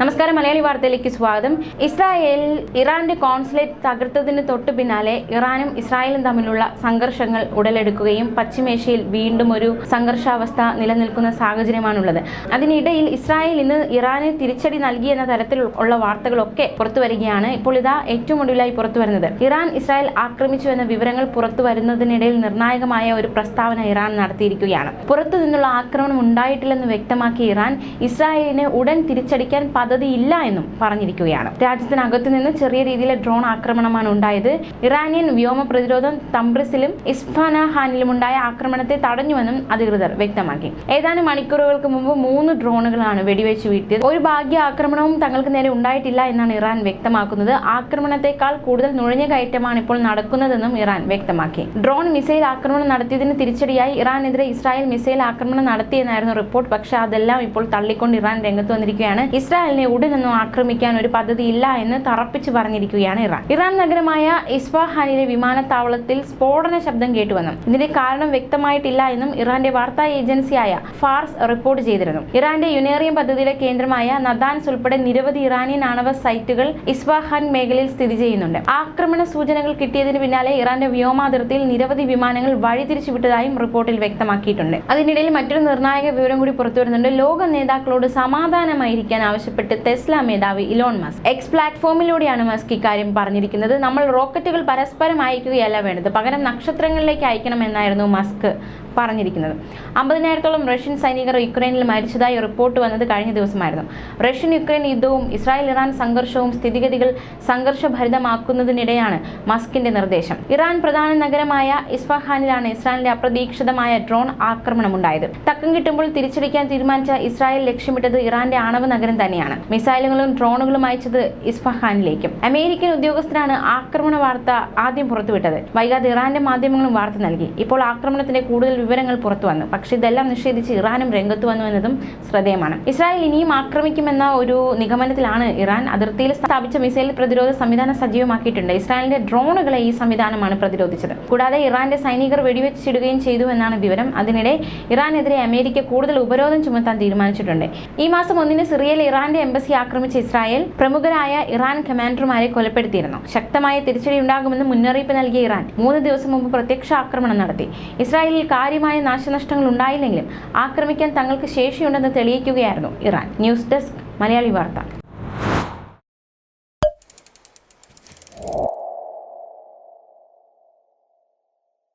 നമസ്കാരം മലയാളി വാർത്തയിലേക്ക് സ്വാഗതം. ഇസ്രായേൽ ഇറാന്റെ കോൺസുലേറ്റ് തകർത്തതിന് തൊട്ടു പിന്നാലെ ഇറാനും ഇസ്രായേലും തമ്മിലുള്ള സംഘർഷങ്ങൾ ഉടലെടുക്കുകയും പശ്ചിമേഷ്യയിൽ വീണ്ടും ഒരു സംഘർഷാവസ്ഥ നിലനിൽക്കുന്ന സാഹചര്യമാണുള്ളത്. അതിനിടയിൽ ഇസ്രായേൽ ഇന്ന് ഇറാന് തിരിച്ചടി നൽകി എന്ന തരത്തിൽ ഉള്ള വാർത്തകളൊക്കെ പുറത്തു വരികയാണ്. ഇപ്പോൾ ഇതാ ഏറ്റവും ഒടുവിലായി പുറത്തു വരുന്നത്. ഇറാൻ ഇസ്രായേൽ ആക്രമിച്ചു എന്ന വിവരങ്ങൾ പുറത്തു വരുന്നതിനിടയിൽ നിർണായകമായ ഒരു പ്രസ്താവന ഇറാൻ നടത്തിയിരിക്കുകയാണ്. പുറത്തു നിന്നുള്ള ആക്രമണം ഉണ്ടായിട്ടില്ലെന്ന് വ്യക്തമാക്കിയ ഇറാൻ ഇസ്രായേലിനെ ഉടൻ തിരിച്ചടിക്കാൻ പദ്ധതിയില്ല എന്നും പറഞ്ഞിരിക്കുകയാണ്. രാജ്യത്തിനകത്തു നിന്ന് ചെറിയ രീതിയിലെ ഡ്രോൺ ആക്രമണമാണ് ഉണ്ടായത്. ഇറാനിയൻ വ്യോമ പ്രതിരോധം തംബ്രിസിലും ഇസ്ഫാനഹാനിലും ഉണ്ടായ ആക്രമണത്തെ തടഞ്ഞുവെന്നും അധികൃതർ വ്യക്തമാക്കി. ഏതാനും മണിക്കൂറുകൾക്ക് മുമ്പ് മൂന്ന് ഡ്രോണുകളാണ് വെടിവെച്ച് വീഴ്ത്തിയത്. ഒരു ഭാഗ്യ ആക്രമണവും തങ്ങൾക്ക് നേരെ ഉണ്ടായിട്ടില്ല എന്നാണ് ഇറാൻ വ്യക്തമാക്കുന്നത്. ആക്രമണത്തെക്കാൾ കൂടുതൽ നുഴഞ്ഞ കയറ്റമാണ് ഇപ്പോൾ നടക്കുന്നതെന്നും ഇറാൻ വ്യക്തമാക്കി. ഡ്രോൺ മിസൈൽ ആക്രമണം നടത്തിയതിന് തിരിച്ചടിയായി ഇറാനെതിരെ ഇസ്രായേൽ മിസൈൽ ആക്രമണം നടത്തിയെന്നായിരുന്നു റിപ്പോർട്ട്. പക്ഷേ അതെല്ലാം ഇപ്പോൾ തള്ളിക്കൊണ്ട് ഇറാൻ രംഗത്ത് വന്നിരിക്കുകയാണ്. ഇസ്രായേലിനെ ഉടനൊന്നും ആക്രമിക്കാൻ ഒരു പദ്ധതി ഇല്ല എന്ന് തറപ്പിച്ചു പറഞ്ഞിരിക്കുകയാണ് ഇറാൻ. ഇറാൻ നഗരമായ ഇസ്ഫഹാനിലെ വിമാനത്താവളത്തിൽ സ്ഫോടന ശബ്ദം കേട്ടുവെന്നും ഇതിന്റെ കാരണം വ്യക്തമായിട്ടില്ല എന്നും ഇറാന്റെ വാർത്താ ഏജൻസിയായ ഫാർസ് റിപ്പോർട്ട് ചെയ്തിരുന്നു. ഇറാന്റെ യുനേറിയം പദ്ധതിയുടെ കേന്ദ്രമായ നദാൻസ് ഉൾപ്പെടെ നിരവധി ഇറാനിയൻ ആണവ സൈറ്റുകൾ ഇസ്ഫഹാൻ മേഖലയിൽ സ്ഥിതി ചെയ്യുന്നുണ്ട്. ആക്രമണ സൂചനകൾ കിട്ടിയതിന് പിന്നാലെ ഇറാന്റെ വ്യോമാതിർത്തിയിൽ നിരവധി വിമാനങ്ങൾ വഴിതിരിച്ചു വിട്ടതായും റിപ്പോർട്ടിൽ വ്യക്തമാക്കിയിട്ടുണ്ട്. അതിനിടയിൽ മറ്റൊരു നിർണായക വിവരം കൂടി പുറത്തുവരുന്നുണ്ട്. ലോക നേതാക്കളോട് സമാധാനമായിരിക്കാൻ ആവശ്യപ്പെട്ട് ടെസ്ല മേധാവി ഇലോൺ മസ്ക്. എക്സ് പ്ലാറ്റ്ഫോമിലൂടെയാണ് മസ്ക് ഇക്കാര്യം പറഞ്ഞിരിക്കുന്നത്. നമ്മൾ റോക്കറ്റുകൾ പരസ്പരം അയക്കുകയല്ല വേണ്ടത്. പകരം നക്ഷത്രങ്ങളിലേക്ക് അയക്കണമെന്നായിരുന്നു മസ്ക്. പറഞ്ഞിരിക്കുന്നത്. അമ്പതിനായിരത്തോളം റഷ്യൻ സൈനികർ യുക്രൈനിൽ മരിച്ചതായി റിപ്പോർട്ട് വന്നത് കഴിഞ്ഞ ദിവസമായിരുന്നു. റഷ്യൻ യുക്രൈൻ യുദ്ധവും ഇസ്രായേൽ ഇറാൻ സംഘർഷവും സ്ഥിതിഗതികൾ സംഘർഷഭരിതമാക്കുന്നതിനിടെയാണ് മസ്കിന്റെ നിർദ്ദേശം. ഇറാൻ പ്രധാന നഗരമായ ഇസ്ഫഹാനിലാണ് ഇസ്രായേലിന്റെ അപ്രതീക്ഷിതമായ ഡ്രോൺ ആക്രമണം ആക്രമണമുണ്ടായത്. തക്കം കിട്ടുമ്പോൾ തിരിച്ചടിക്കാൻ തീരുമാനിച്ച ഇസ്രായേൽ ലക്ഷ്യമിട്ടത് ഇറാന്റെ ആണവ നഗരം തന്നെയാണ്. മിസൈലുകളും ഡ്രോണുകളും അയച്ചത് ഇസ്ഫഹാനിലേക്കും. അമേരിക്കൻ ഉദ്യോഗസ്ഥരാണ് ആക്രമണ വാർത്ത ആദ്യം പുറത്തുവിട്ടത്. വൈകാതെ ഇറാന്റെ മാധ്യമങ്ങളും വാർത്ത നൽകി. ഇപ്പോൾ ആക്രമണത്തിന്റെ കൂടുതൽ വിവരങ്ങൾ പുറത്തു വന്നു. പക്ഷെ ഇതെല്ലാം നിഷേധിച്ച് ഇറാനും രംഗത്ത് വന്നു എന്നതും ശ്രദ്ധേയമാണ്. ഇസ്രായേൽ ഇനിയും ആക്രമിക്കുമെന്ന ഒരു നിഗമനത്തിലാണ് ഇറാൻ അതിർത്തിയിൽ സ്ഥാപിച്ച മിസൈൽ പ്രതിരോധ സംവിധാനം സജീവമാക്കിയിട്ടുണ്ട്. ഇസ്രായേലിന്റെ ഡ്രോണുകളെ ഈ സംവിധാനമാണ് പ്രതിരോധിച്ചത്. കൂടാതെ ഇറാന്റെ സൈനികർ വെടിവെച്ചിടുകയും ചെയ്തു എന്നാണ് വിവരം. അതിനിടെ ഇറാനെതിരെ അമേരിക്ക കൂടുതൽ ഉപരോധം ചുമത്താൻ തീരുമാനിച്ചിട്ടുണ്ട്. ഈ മാസം ഒന്നിന് സിറിയയിൽ ഇറാന്റെ എംബസി ആക്രമിച്ച ഇസ്രായേൽ പ്രമുഖരായ ഇറാൻ കമാൻഡർമാരെ കൊലപ്പെടുത്തിയിരുന്നു. ശക്തമായ തിരിച്ചടി ഉണ്ടാകുമെന്ന് മുന്നറിയിപ്പ് നൽകിയ ഇറാൻ മൂന്ന് ദിവസം മുമ്പ് പ്രത്യക്ഷ ആക്രമണം നടത്തി. ഇസ്രായേലിൽ കാര്യമായ നാശനഷ്ടങ്ങൾ ഉണ്ടായില്ലെങ്കിലും ആക്രമിക്കാൻ തങ്ങൾക്ക് ശേഷിയുണ്ടെന്ന് തെളിയിക്കുകയായിരുന്നു Iran. News desk Malayali Vartha.